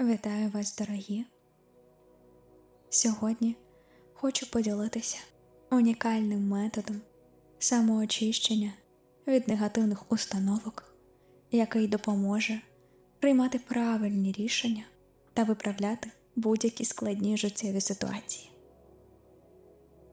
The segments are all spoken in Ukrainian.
Вітаю вас, дорогі! Сьогодні хочу поділитися унікальним методом самоочищення від негативних установок, який допоможе приймати правильні рішення та виправляти будь-які складні життєві ситуації.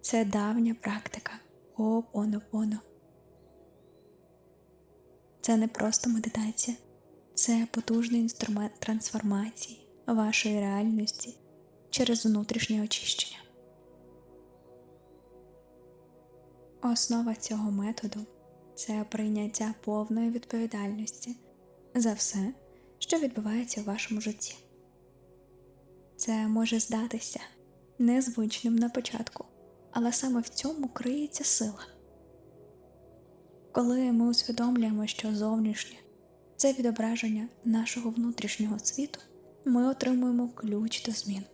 Це давня практика Хо'опонопоно. Це не просто медитація, це потужний інструмент трансформації вашої реальності через внутрішнє очищення. Основа цього методу це прийняття повної відповідальності за все, що відбувається у вашому житті. Це може здатися незвичним на початку, але саме в цьому криється сила. Коли ми усвідомлюємо, що зовнішнє це відображення нашого внутрішнього світу, ми отримуємо ключ до змін.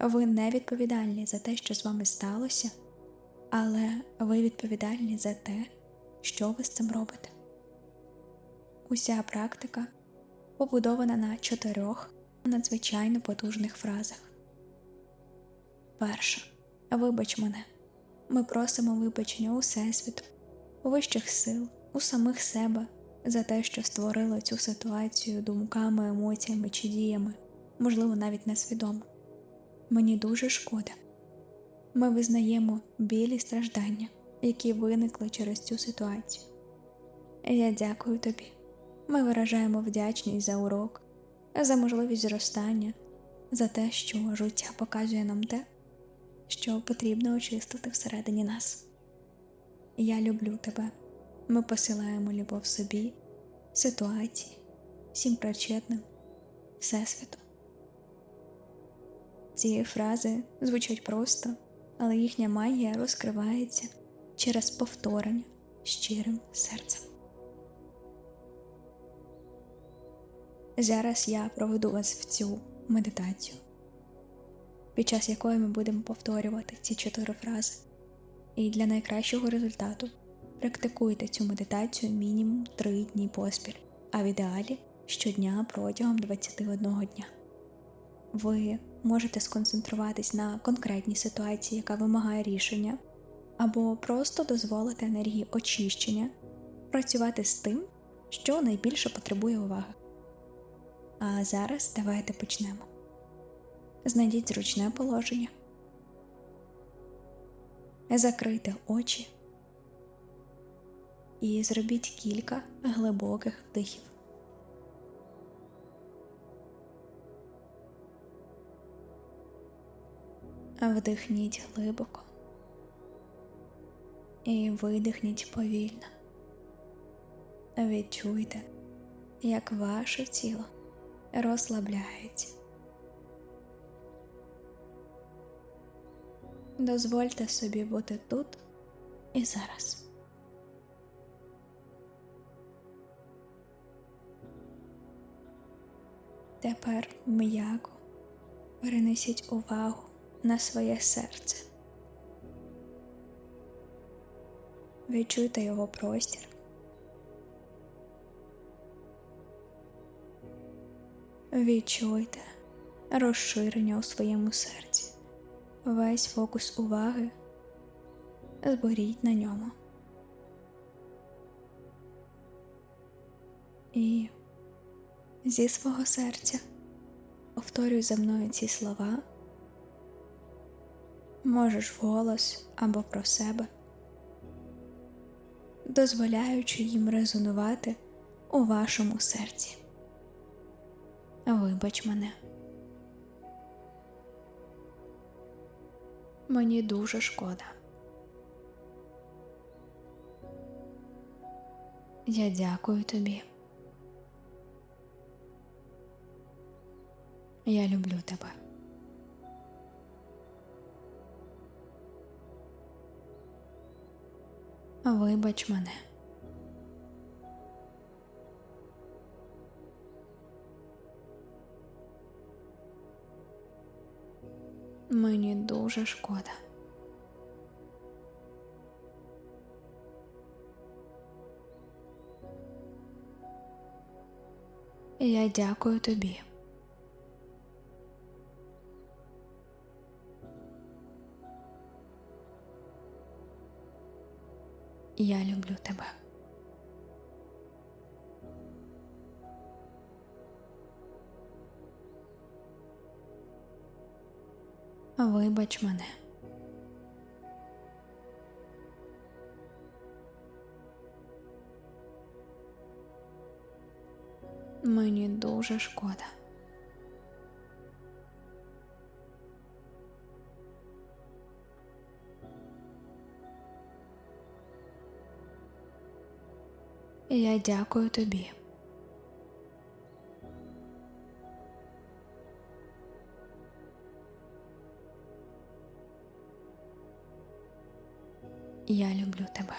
Ви не відповідальні за те, що з вами сталося, але ви відповідальні за те, що ви з цим робите. Уся практика побудована на чотирьох надзвичайно потужних фразах. Перша. Вибач мене. Ми просимо вибачення у Всесвіту, у вищих сил, у самих себе за те, що створило цю ситуацію думками, емоціями чи діями, можливо, навіть несвідомо. Мені дуже шкода. Ми визнаємо біль і страждання, які виникли через цю ситуацію. Я дякую тобі. Ми виражаємо вдячність за урок, за можливість зростання, за те, що життя показує нам те, що потрібно очистити всередині нас. Я люблю тебе. Ми посилаємо любов собі, ситуації, всім причетним, всесвіту. Ці фрази звучать просто, але їхня магія розкривається через повторення щирим серцем. Зараз я проведу вас в цю медитацію, під час якої ми будемо повторювати ці чотири фрази. І для найкращого результату практикуйте цю медитацію мінімум 3 дні поспіль, а в ідеалі щодня протягом 21 дня. Ви можете сконцентруватись на конкретній ситуації, яка вимагає рішення, або просто дозволити енергії очищення працювати з тим, що найбільше потребує уваги. А зараз давайте почнемо. Знайдіть зручне положення, закрийте очі і зробіть кілька глибоких вдихів. Вдихніть глибоко і видихніть повільно. Відчуйте, як ваше тіло розслабляється. Дозвольте собі бути тут і зараз. Тепер м'яко перенесіть увагу на своє серце. Відчуйте його простір. Відчуйте розширення у своєму серці. Весь фокус уваги зберіть на ньому. І зі свого серця повторюй за мною ці слова, можеш вголос або про себе, дозволяючи їм резонувати у вашому серці. Вибач мене. Мені дуже шкода. Я дякую тобі. Я люблю тебе. Вибач мене. Мені дуже шкода. Я дякую тобі. Я люблю тебе. Вибач мене. Мені дуже шкода. Я дякую тобі. Я люблю тебе.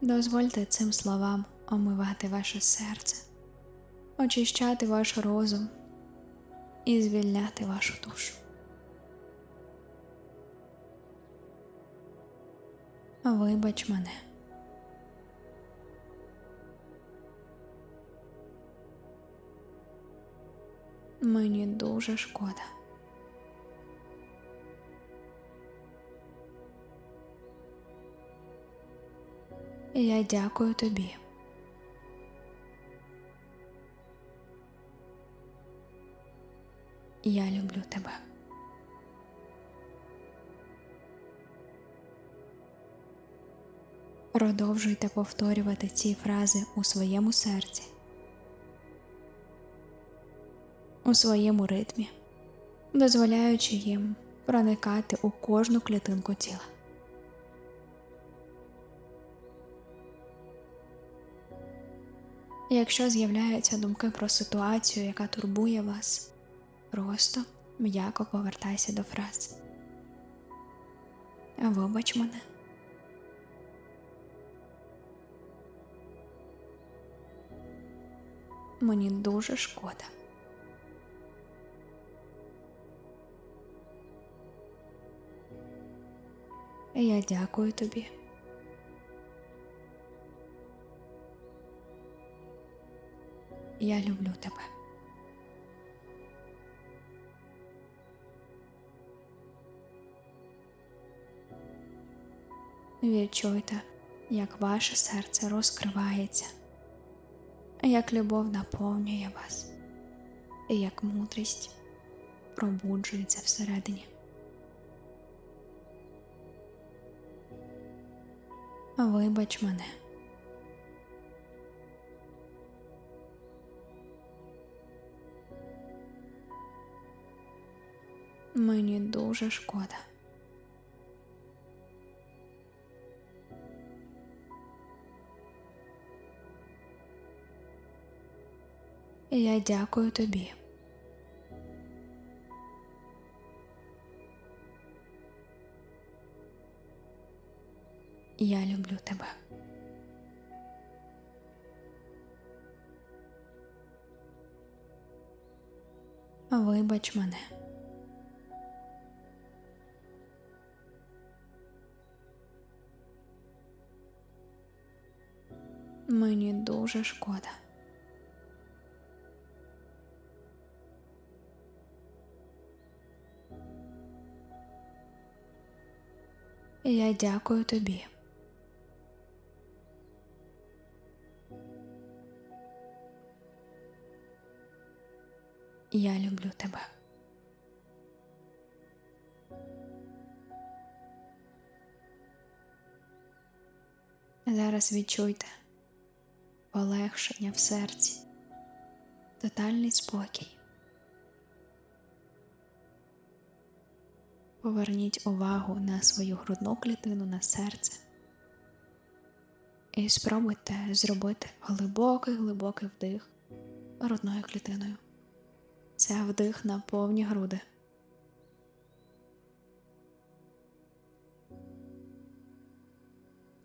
Дозвольте цим словам омивати ваше серце, очищати ваш розум і звільняти вашу душу. Вибач мене. Мені дуже шкода. Я дякую тобі. Я люблю тебе. Продовжуйте повторювати ці фрази у своєму серці, у своєму ритмі, дозволяючи їм проникати у кожну клітинку тіла. Якщо з'являються думки про ситуацію, яка турбує вас, просто м'яко повертайся до фраз. Вибач мене. Мені дуже шкода. Я дякую тобі. Я люблю тебе. Відчуйте, як ваше серце розкривається, як любов наповнює вас, і як мудрість пробуджується всередині. Вибач мене. Мені дуже шкода. Я дякую тобі. Я люблю тебе. Вибач мене. Мені дуже шкода. Я дякую тобі. Я люблю тебе. Зараз відчуйте полегшення в серці, тотальний спокій. Поверніть увагу на свою грудну клітину на серце і спробуйте зробити глибокий глибокий вдих грудною клітиною. Це вдих на повні груди.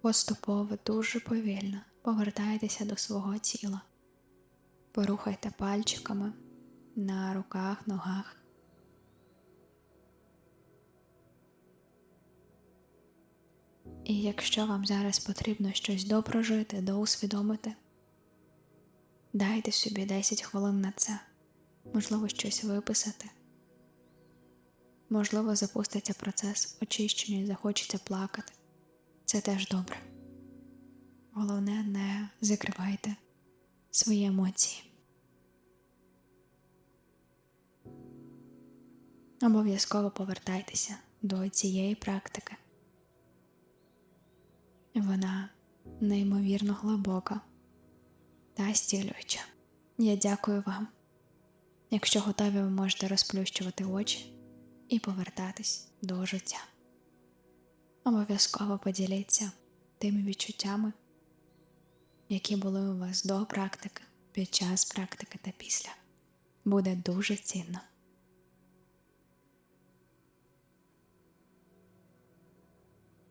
Поступово дуже повільно повертайтеся до свого тіла. Порухайте пальчиками на руках, ногах. І якщо вам зараз потрібно щось допрожити, доусвідомити, дайте собі 10 хвилин на це, можливо, щось виписати. Можливо, запуститься процес очищення і захочеться плакати. Це теж добре. Головне, не закривайте свої емоції. Обов'язково повертайтеся до цієї практики. Вона неймовірно глибока та стілююча. Я дякую вам. Якщо готові, ви можете розплющувати очі і повертатись до життя. Обов'язково поділіться тими відчуттями, які були у вас до практики, під час практики та після. Буде дуже цінно.